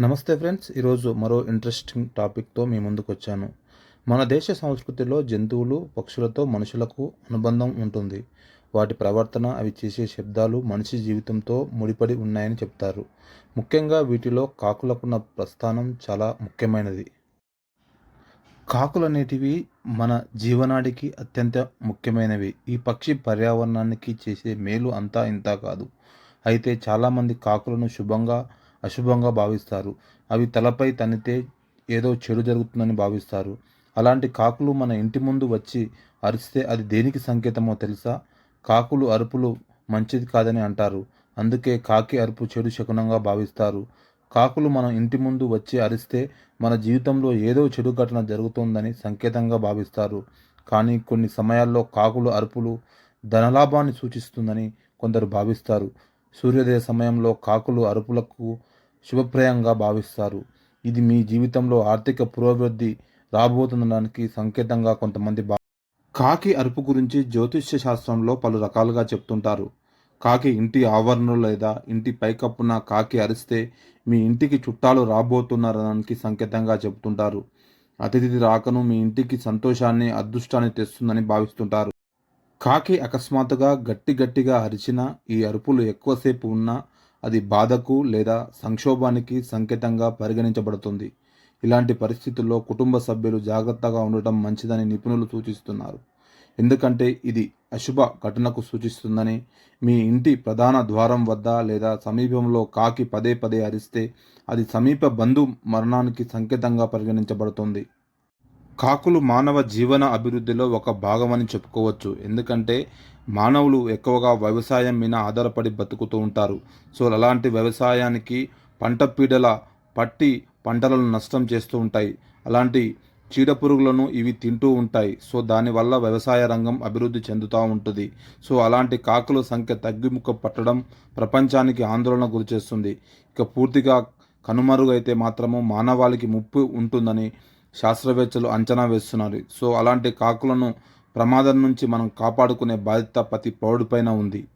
నమస్తే ఫ్రెండ్స్ ఈరోజు మరో ఇంట్రెస్టింగ్ టాపిక్తో మీ ముందుకు వచ్చాను మన దేశ సంస్కృతిలో జంతువులు పక్షులతో మనుషులకు అనుబంధం ఉంటుంది. వాటి ప్రవర్తన అవి చేసే శబ్దాలు మనిషి జీవితంతో ముడిపడి ఉన్నాయని చెప్తారు. ముఖ్యంగా వీటిలో కాకులకున్న ప్రస్థానం చాలా ముఖ్యమైనది. కాకులు అనేటివి మన జీవనాడికి అత్యంత ముఖ్యమైనవి. ఈ పక్షి పర్యావరణానికి చేసే మేలు అంతా ఇంతా కాదు. అయితే చాలామంది కాకులను శుభంగా అశుభంగా భావిస్తారు. అవి తలపై తనితే ఏదో చెడు జరుగుతుందని భావిస్తారు. అలాంటి కాకులు మన ఇంటి ముందు వచ్చి అరిస్తే అది దేనికి సంకేతమో తెలుసా? కాకులు అరుపులు మంచిది కాదని అంటారు. అందుకే కాకి అరుపు చెడు శకునంగా భావిస్తారు. కాకులు మన ఇంటి ముందు వచ్చి అరిస్తే మన జీవితంలో ఏదో చెడు ఘటన జరుగుతోందని సంకేతంగా భావిస్తారు. కానీ కొన్ని సమయాల్లో కాకులు అరుపులు ధనలాభాన్ని సూచిస్తుందని కొందరు భావిస్తారు. సూర్యోదయ సమయంలో కాకులు అరుపులకు శుభప్రయంగా భావిస్తారు. ఇది మీ జీవితంలో ఆర్థిక పురోభివృద్ధి రాబోతుందడానికి సంకేతంగా కొంతమంది భా కాకి అరుపు గురించి జ్యోతిష్య శాస్త్రంలో పలు రకాలుగా చెప్తుంటారు. కాకి ఇంటి ఆవరణలో లేదా ఇంటి పైకప్పున కాకి అరిస్తే మీ ఇంటికి చుట్టాలు రాబోతున్నారనడానికి సంకేతంగా చెప్తుంటారు. అతిథి రాకను మీ ఇంటికి సంతోషాన్ని అదృష్టాన్ని తెస్తుందని భావిస్తుంటారు. కాకి అకస్మాత్తుగా గట్టి గట్టిగా అరిచిన ఈ అరుపులు ఎక్కువసేపు ఉన్నా అది బాధకు లేదా సంక్షోభానికి సంకేతంగా పరిగణించబడుతుంది. ఇలాంటి పరిస్థితుల్లో కుటుంబ సభ్యులు జాగ్రత్తగా ఉండటం మంచిదని నిపుణులు సూచిస్తున్నారు. ఎందుకంటే ఇది అశుభ ఘటనకు సూచిస్తుందని మీ ఇంటి ప్రధాన ద్వారం వద్ద లేదా సమీపంలో కాకి పదే పదే అరిస్తే అది సమీప బంధు మరణానికి సంకేతంగా పరిగణించబడుతుంది. కాకులు మానవ జీవన అభివృద్ధిలో ఒక భాగమని చెప్పుకోవచ్చు. ఎందుకంటే మానవులు ఎక్కువగా వ్యవసాయం మీద ఆధారపడి బతుకుతూ ఉంటారు. సో అలాంటి వ్యవసాయానికి పంట పీడల పట్టి పంటలను నష్టం చేస్తూ ఉంటాయి. అలాంటి చీడపురుగులను ఇవి తింటూ ఉంటాయి. సో దానివల్ల వ్యవసాయ రంగం అభివృద్ధి చెందుతూ ఉంటుంది. సో అలాంటి కాకుల సంఖ్య తగ్గిముఖ పట్టడం ప్రపంచానికి ఆందోళన గురిచేస్తుంది ఇక పూర్తిగా కనుమరుగైతే మాత్రము మానవాళికి ముప్పు ఉంటుందని శాస్త్రవేత్తలు అంచనా వేస్తున్నారు. సో అలాంటి కాకులను ప్రమాదం నుంచి మనం కాపాడుకునే బాధ్యత ప్రతి పౌరుడిపైన ఉంది.